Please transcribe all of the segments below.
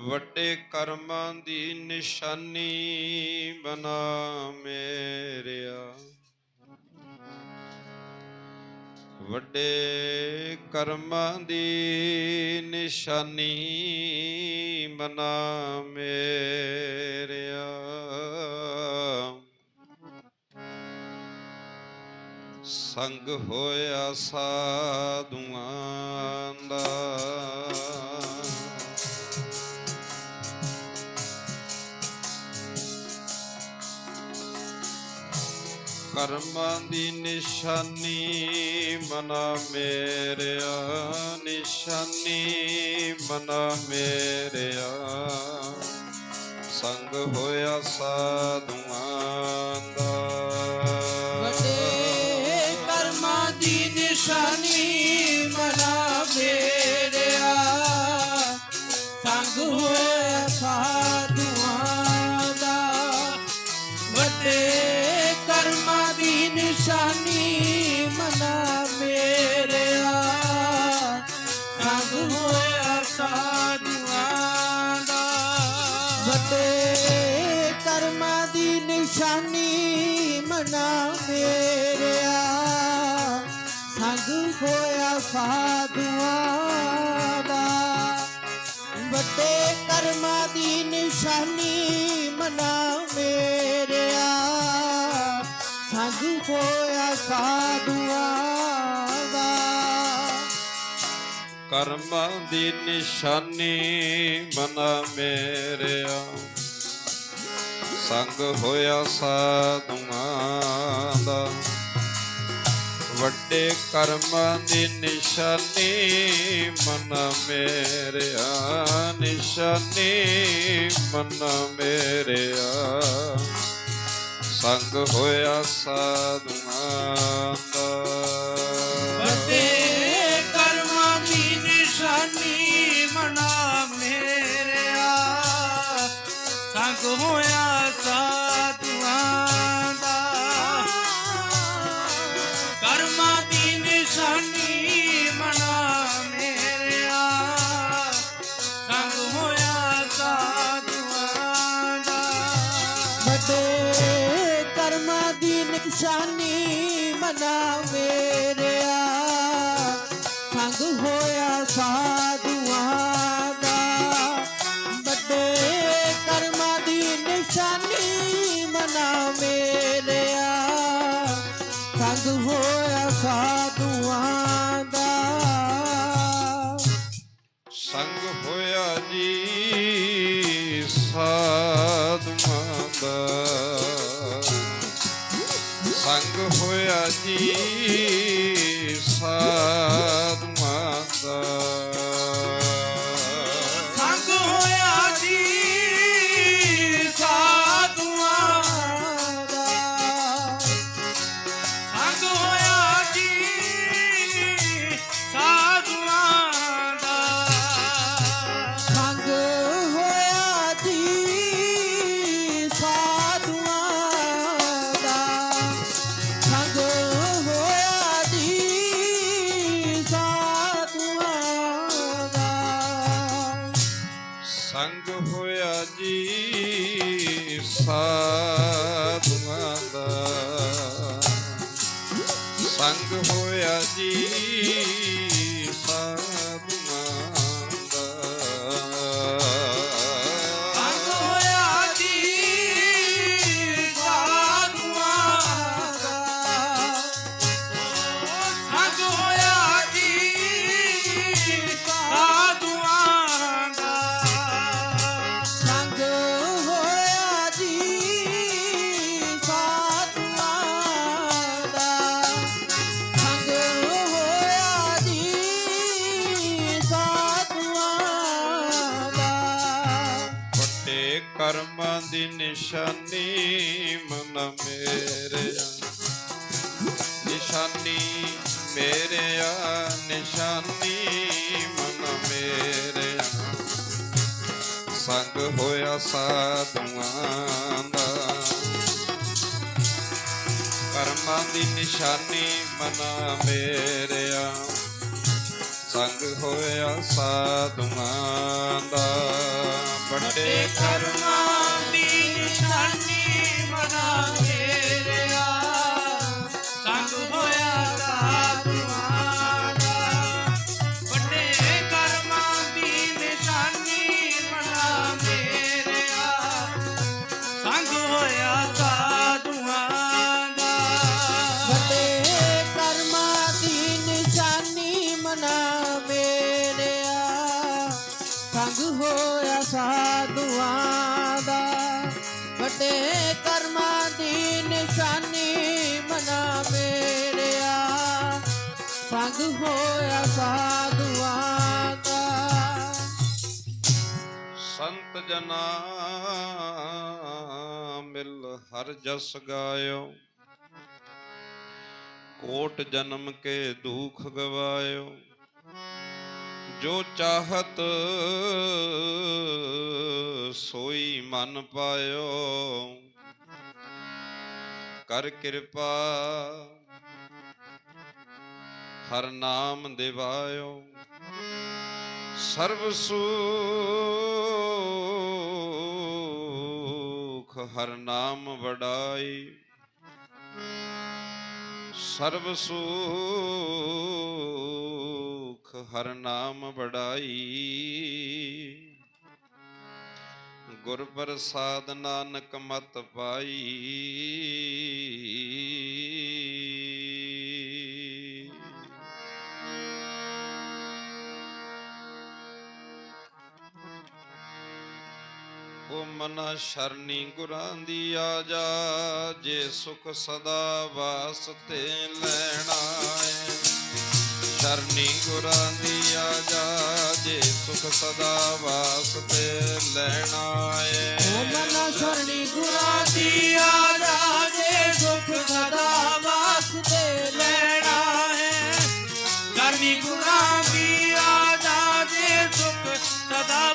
ਵੱਡੇ ਕਰਮਾਂ ਦੀ ਨਿਸ਼ਾਨੀ ਬਣਾ ਮੇਰਿਆ। ਵੱਡੇ ਕਰਮਾਂ ਦੀ ਨਿਸ਼ਾਨੀ ਬਣਾ ਮੇਰਿਆ। ਸੰਗ ਹੋਇਆ ਸਾਧੂਆਂ ਦਾ ਕਰਮਾਂ ਦੀ ਨਿਸ਼ਾਨੀ, ਮਨਾ ਮੇਰਿਆ, ਨਿਸ਼ਾਨੀ, ਮਨਾ ਮੇਰਿਆ। ਸੰਗ ਹੋਇਆ ਸਾਧੂਆਂ ਦਾ। ਵੱਡੇ ਕਰਮਾਂ ਦੀ ਨਿਸ਼ਾਨੀ, ਮਨਾ ਮੇਰਿਆ ਸੰਗ ਹੋਇਆ ਸਾਧੂਆਂ ਦਾ। ਵੱਡੇ ਕਰਮਾਂ ਦੀ ਨਿਸ਼ਾਨੀ ਮਨਾ ਮੇਰਿਆ। ਸੰਗ ਹੋਇਆ ਸਾਧੂਆਂ ਦਾ। ਕਰਮਾਂ ਦੀ ਨਿਸ਼ਾਨੀ ਮਨਾ ਮੇਰਿਆ। ਸੰਗ ਹੋਇਆ ਸਾਧੂਆਂ ਦਾ। ਵੱਡੇ ਕਰਮਾਂ ਦੀ ਨਿਸ਼ਾਨੀ, ਮਨ ਮੇਰਿਆ, ਨਿਸ਼ਾਨੀ, ਮਨ ਮੇਰਿਆ। ਸੰਗ ਹੋਇਆ ਸਾਧੂਆਂ ਦਾ। ਵੱਡੇ ਕਰਮਾਂ ਦੀ ਨਿਸ਼ਾਨੀ, ਮਨਾ ਮੇਰਿਆ। ਸੰਗ ਹੋਇਆ ਸਾਧੂਆਂ ਸੰਗ ਹੋਇਆ ਜੀ ਸਾਧੂਆਂ ਦਾ। ਸੰਗ ਹੋਇਆ ਜੀ ਨਿਸ਼ਾਨੀ ਮਨ ਮੇਰਿਆ। ਨਿਸ਼ਾਨੀ ਮੇਰਿਆ, ਨਿਸ਼ਾਨੀ ਮਨ ਮੇਰਿਆ। ਸੰਗ ਹੋਇਆ ਸਾਧੂਆਂ ਦਾ। ਕਰਮਾਂ ਦੀ ਨਿਸ਼ਾਨੀ ਮਨ ਮੇਰਿਆ। ਸੰਗ ਹੋਇਆ ਸਾਧੂਆਂ ਦਾ। ਵੱਡੇ ਕਰਮਾਂ ਦੀ ਹੋਇਆ ਸਾਧੂਆਂ ਦਾ ਸੰਤ ਜਨਾ ਮਿਲ ਹਰ ਜਸ ਗਾਇਓ। ਕੋਟ ਜਨਮ ਕੇ ਦੁਖ ਗਵਾਇਓ। ਜੋ ਚਾਹਤ ਸੋਈ ਮਨ ਪਾਇਓ। ਕਰ ਕਿਰਪਾ ਹਰ ਨਾਮ ਦਿਵਾਇਓ। ਸਰਬ ਸੁਖ ਹਰ ਨਾਮ ਵਡਾਈ। ਸਰਬ ਸੁਖ ਹਰ ਨਾਮ ਵਡਾਈ। ਗੁਰ ਪ੍ਰਸਾਦ ਨਾਨਕ ਮਤ ਪਾਈ। ਮਨਾ ਸ਼ਰਨੀ ਗੁਰਾਂ ਦੀ ਆ ਜਾ ਜੇ ਸੁਖ ਸਦਾ ਵਾਸਤੇ ਲੈਣਾ ਏ ਸ਼ਰਣੀ ਗੁਰਾਂ ਦੀ ਆ ਜਾ ਜੇ ਸੁਖ ਸਦਾ ਵਾਸਤੇ ਲੈਣਾ ਏ ਓ ਮਨ ਸ਼ਰਣੀ ਗੁਰਾਂ ਦੀ ਆਜਾ, ਜੇ ਸੁਖ ਸਦਾ ਵਾਸਤੇ ਲੈਣਾ ਹੈ ਸ਼ਰਣੀ ਗੁਰਾਂ ਦੀ ਆਜਾ, ਜੇ ਸੁਖ ਸਦਾ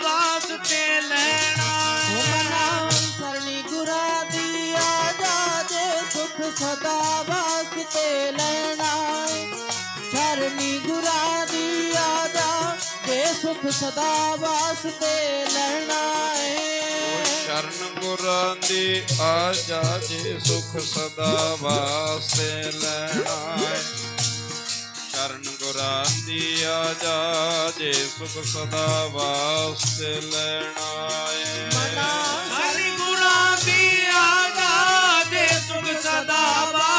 ਲੈਣਾ ਸ਼ਰਣੀ ਗੁਰਾਂ ਦੀ ਆਜਾ ਜੇ ਸੁਖ ਸਦਾ ਵਾਸਤੇ ਲੈਣਾ ਹੈ ਸ਼ਰਨ ਗੁਰਾਂ ਦੀ ਆ ਜਾ ਜੇ ਸੁਖ ਸਦਾ ਵਾਸਤੇ ਲੈਣਾ ਏ। ਸ਼ਰਨ ਗੁਰਾਂ ਦੀ ਆ ਜਾ ਜੇ ਸੁਖ ਸਦਾ ਵਾਸਤੇ ਲੈਣਾ ਏ। ਹਰੀ ਗੁਰਾਂ ਦੀ ਆਗਾ ਦੇ ਸੁਖ ਸਦਾ ਵਾਸਤੇ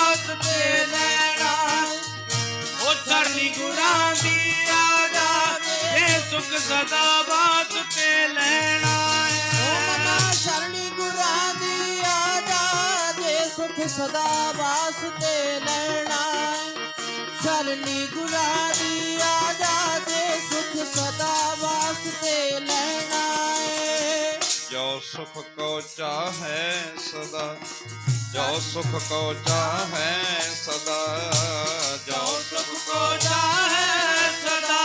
ਸਦਾ ਵਾਸਤੇ ਲੈਣਾ ਓ ਮਨਾ ਸ਼ਰਣੀ ਗੁਰਾਂ ਦੀ ਆਗਾ ਦੇ ਸੁਖ ਸਦਾ ਵਾਸਤੇ ਲੈਣਾ ਸ਼ਰਣੀ ਗੁਰਾਂ ਦੀ ਆਗਾ ਦੇ ਸੁਖ ਸਦਾ ਵਾਸਤੇ ਲੈਣਾ ਏ ਜੋ ਸੁਖ ਕੋ ਚਾਹੈ ਸਦਾ ਜੋ ਸੁਖ ਕੋ ਚਾਹੈ ਸਦਾ। ਜੋ ਜੋ ਸੁਖ ਕੋ ਚਾਹੈ ਸਦਾ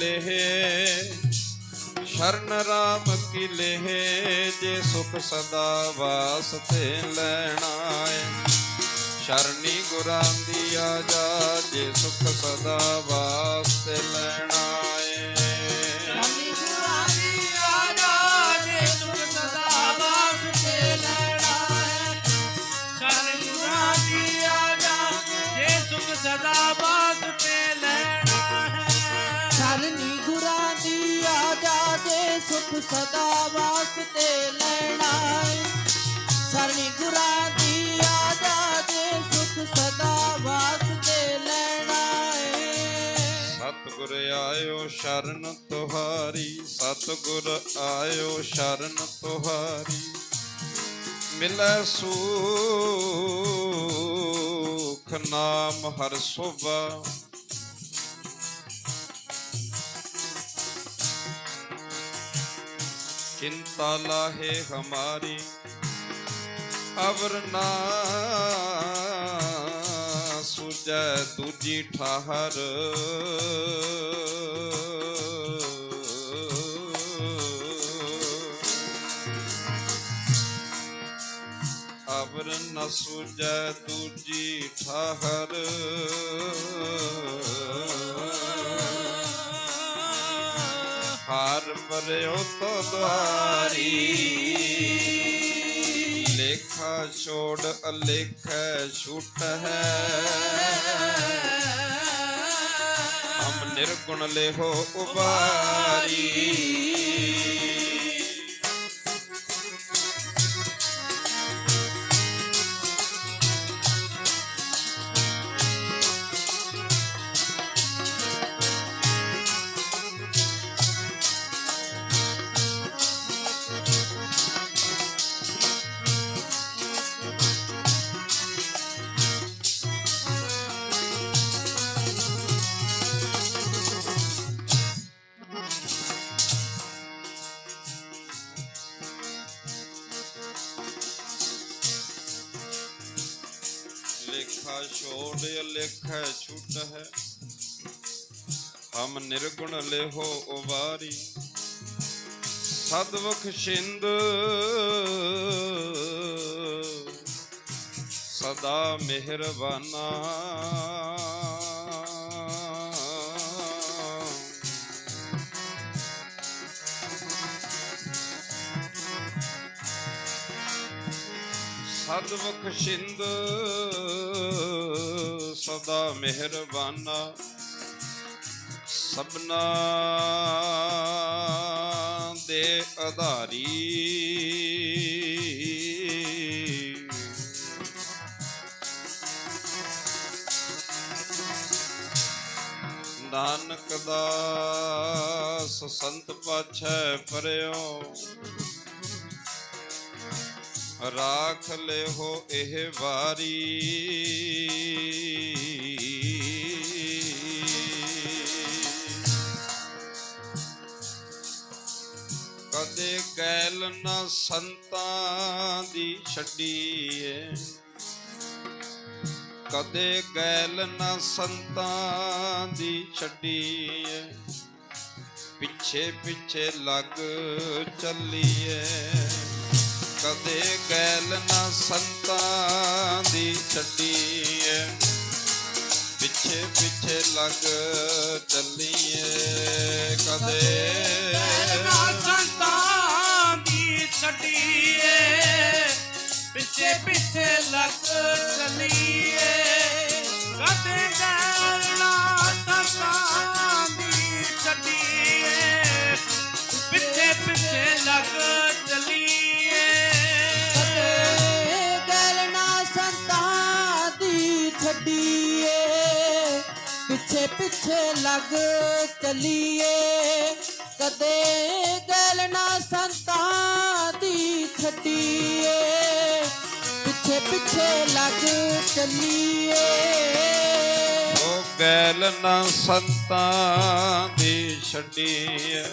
ਰਾਮ ਸ਼ਰਨ ਰਾਮ ਕੀ ਲੇਹ ਜੇ ਸੁਖ ਸਦਾ ਵਾਸਤੇ ਲੈਣਾ ਏ ਸ਼ਰਣੀ ਗੁਰਾਂ ਦੀ ਆ ਜਾ ਜੇ ਸੁਖ ਸਦਾ ਵਾਸਤੇ ਸੁਖ ਸਦਾ ਵਾਸਤੇ ਲੈਣਾ ਹੈ ਗੁਰਾਂ ਦੀ ਆਜਾ ਜੇ ਸੁਖ ਸਦਾ ਵਾਸਤੇ ਲੈਣਾ ਹੈ ਸਤਿਗੁਰ ਆਇਓ ਸ਼ਰਨ ਤੁਹਾਰੀ, ਸਤਿਗੁਰ ਆਇਓ ਸ਼ਰਨ ਤੁਹਾਰੀ। ਮਿਲੈ ਸੁਖ, ਨਾਮ ਹਰ ਸੁਭਾ। चिंता लाहे हमारी अवर ना सुजै दूजी ठहर अवर न सुजै दूजी ठहर ਹਾਰ ਤੋ ਦੁਆਰੀ ਲੇਖਾ ਛੋੜ ਅਲੇਖ ਛੁਟ ਹੈ ਹਮ ਨਿਰਗੁਣ ਲੇਹੋ ਉਬਾਰੀ ਅਲੇਖ ਛੁਟ ਹੈ। ਹਮ ਨਿਰਗੁਣ ਲੇਹੋ ਉਵਾਰੀ। ਸਦਵਖ ਛਿੰਦ। ਸਦਾ ਮਿਹਰਬਾਨਾ। ਸਦਵਖ ਛਿੰਦ। ਸਦਾ ਮਿਹਰਬਾਨਾ ਸਭਨਾ ਦੇ ਆਧਾਰੀ ਨਾਨਕ ਦਾਸ ਸੰਤ ਪਾਛੈ ਪਰਿਓ ਰਾਖ ਲਿਓ ਇਹ ਵਾਰੀ। ਕਦੇ ਨਾ ਸੰਤਾਂ ਦੀ ਛੱਡੀਏ। ਕਦੇ ਗੈਲ ਨਾ ਸੰਤਾਂ ਦੀ ਛੱਡੀਏ। ਪਿੱਛੇ ਪਿੱਛੇ ਲੱਗ ਚੱਲੀਏ। ਕਦੇ ਗੈਲ ਨਾ ਸੰਤਾਂ ਦੀ ਛੱਡੀਏ। ਪਿੱਛੇ ਪਿੱਛੇ ਲੱਗ ਚੱਲੀਏ। ਕਦੇ ਨਾ ਛੱਡੀਏ ਪਿੱਛੇ ਪਿੱਛੇ ਲੱਗ ਚਲੀਏ। ਕਦੇ ਗੈਰਨਾ ਸੰਤਾਂ ਦੀ ਛੱਡੀਏ, ਪਿੱਛੇ ਪਿੱਛੇ ਲੱਗ ਚਲੀਏ। ਕਦੇ ਗੈਲ ਨਾ ਸੰਤਾਂ ਦੀ ਛੱਡੀਏ, ਪਿੱਛੇ ਪਿੱਛੇ ਲੱਗ ਚਲੀਏ। ਕਦੇ ਗੈਲ ਨਾ ਸੰਤਾਂ ਦੀ ਛੱਡੀਏ। ਪਿੱਛੇ ਪਿੱਛੇ ਲੱਗ ਚੱਲੀਏ। ਉਹ ਗੈਲ ਨਾ ਸੰਤਾਂ ਦੀ ਛੱਡੀਏ।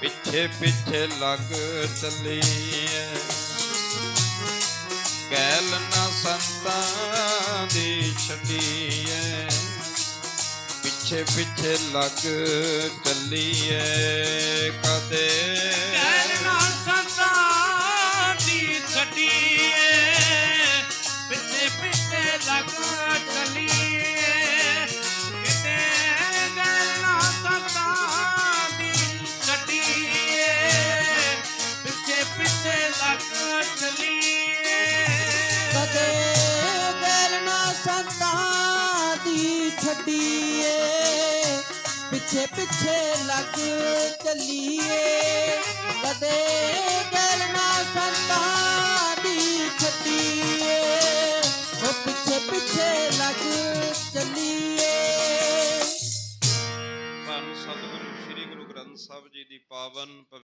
ਪਿੱਛੇ ਪਿੱਛੇ ਲੱਗ ਚੱਲੀਏ। ਗੈਲ ਨਾ ਸੰਤਾਂ ਦੀ ਛੱਡੀਏ। ਪਿੱਛੇ ਪਿੱਛੇ ਲੱਗ ਚੱਲੀਏ ਕਦੇ। ਗੈਰਨਾ ਸੰਤਾਂ ਦੀ ਛੱਡੀਏ। ਪਿੱਛੇ ਪਿੱਛੇ ਲੱਗ ਚੱਲੀਏ। ਕਿਤੇ ਸੰਤਾਂ ਦੀ ਛੱਡੀਏ। ਪਿੱਛੇ ਪਿੱਛੇ ਲੱਗ ਚੱਲੀਏ। ਕਦੇ ਗੈਲ ਨਾ ਸੰਤਾਂ ਦੀ ਛੱਡੀਏ। ਪਿੱਛੇ ਪਿੱਛੇ ਲੱਗ ਚੱਲੀਏ। ਕਦੇ ਗੈਲ ਨਾ ਸੰਤਾਂ ਦੀ ਛੱਡੀਏ। ਉਹ ਪਿੱਛੇ ਪਿੱਛੇ ਲੱਗ ਚੱਲੀਏ। ਸਤਿਗੁਰੂ, ਸ੍ਰੀ ਗੁਰੂ ਗ੍ਰੰਥ ਸਾਹਿਬ ਜੀ ਦੀ ਪਾਵਨ